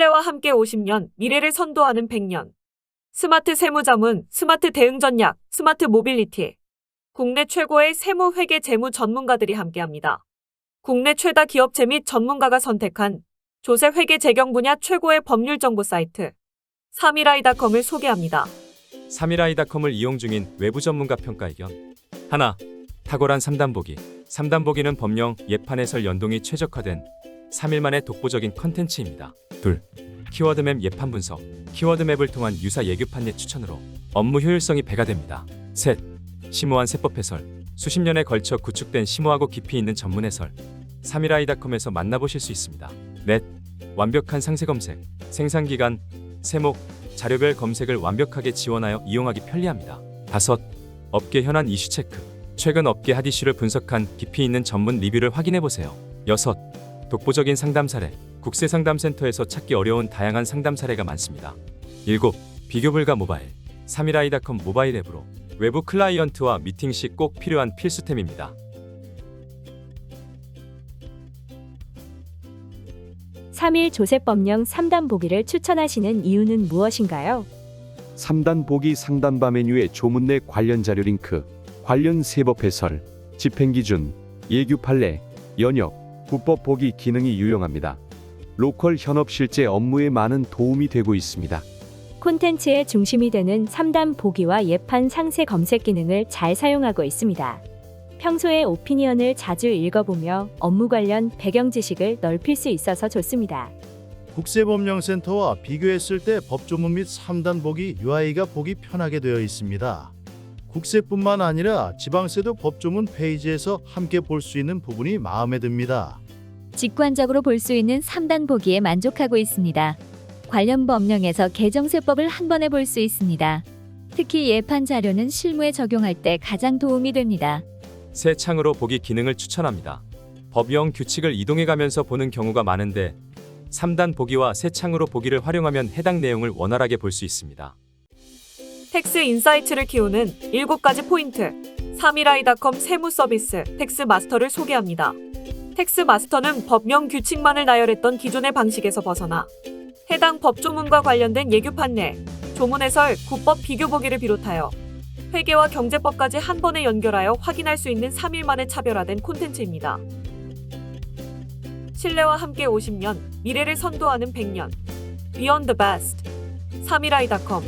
함께 50년, 미래를 선도하는 100년. 스마트 세무자문, 스마트 대응 전략, 스마트 모빌리티. 국내 최고의 세무 회계 재무 전문가들이 함께합니다. 국내 최다 기업체 및 전문가가 선택한 조세 회계 재경 분야 최고의 법률 정보 사이트 사미라이닷컴을 소개합니다. 사미라이닷컴을 이용 중인 외부 전문가 평가 의견. 하나, 탁월한 3단 보기. 3단 보기는 법령, 예판 해설 연동이 최적화된 3일 만의 독보적인 컨텐츠입니다. 둘, 키워드맵 예판 분석. 키워드맵을 통한 유사 예규 판례 추천으로 업무 효율성이 배가 됩니다. 셋, 심오한 세법 해설. 수십 년에 걸쳐 구축된 심오하고 깊이 있는 전문 해설. 사미라이닷컴에서 만나보실 수 있습니다. 넷, 완벽한 상세 검색. 생산 기간, 세목, 자료별 검색을 완벽하게 지원하여 이용하기 편리합니다. 다섯, 업계 현안 이슈 체크. 최근 업계 핫 이슈를 분석한 깊이 있는 전문 리뷰를 확인해 보세요. 여섯, 독보적인 상담 사례. 국세 상담센터에서 찾기 어려운 다양한 상담 사례가 많습니다. 일곱, 비교 불가 모바일. 사미라이닷컴 모바일 앱으로 외부 클라이언트와 미팅 시 꼭 필요한 필수템입니다. 3일 조세법령 3단 보기를 추천하시는 이유는 무엇인가요? 3단 보기 상단바 메뉴의 조문 내 관련 자료 링크, 관련 세법 해설, 집행 기준, 예규 판례, 연역, 부법 보기 기능이 유용합니다. 로컬 현업 실제 업무에 많은 도움이 되고 있습니다. 콘텐츠의 중심이 되는 3단 보기와 예판 상세 검색 기능을 잘 사용하고 있습니다. 평소에 오피니언을 자주 읽어보며 업무 관련 배경 지식을 넓힐 수 있어서 좋습니다. 국세법령센터와 비교했을 때 법조문 및 3단 보기 UI가 보기 편하게 되어 있습니다. 국세뿐만 아니라 지방세도 법조문 페이지에서 함께 볼 수 있는 부분이 마음에 듭니다. 직관적으로 볼 수 있는 3단 보기에 만족하고 있습니다. 관련 법령에서 개정세법을 한 번에 볼 수 있습니다. 특히 예판 자료는 실무에 적용할 때 가장 도움이 됩니다. 새 창으로 보기 기능을 추천합니다. 법령 규칙을 이동해가면서 보는 경우가 많은데 3단 보기와 새 창으로 보기를 활용하면 해당 내용을 원활하게 볼 수 있습니다. 텍스 인사이트를 키우는 7가지 포인트. 사미라이닷컴 세무 서비스 텍스 마스터를 소개합니다. 텍스 마스터는 법령 규칙만을 나열했던 기존의 방식에서 벗어나 해당 법조문과 관련된 예규 판례, 조문 해설, 국법 비교 보기를 비롯하여 회계와 경제법까지 한 번에 연결하여 확인할 수 있는 3일 만에 차별화된 콘텐츠입니다. 신뢰와 함께 50년, 미래를 선도하는 100년. Beyond the Best. 사미라이닷컴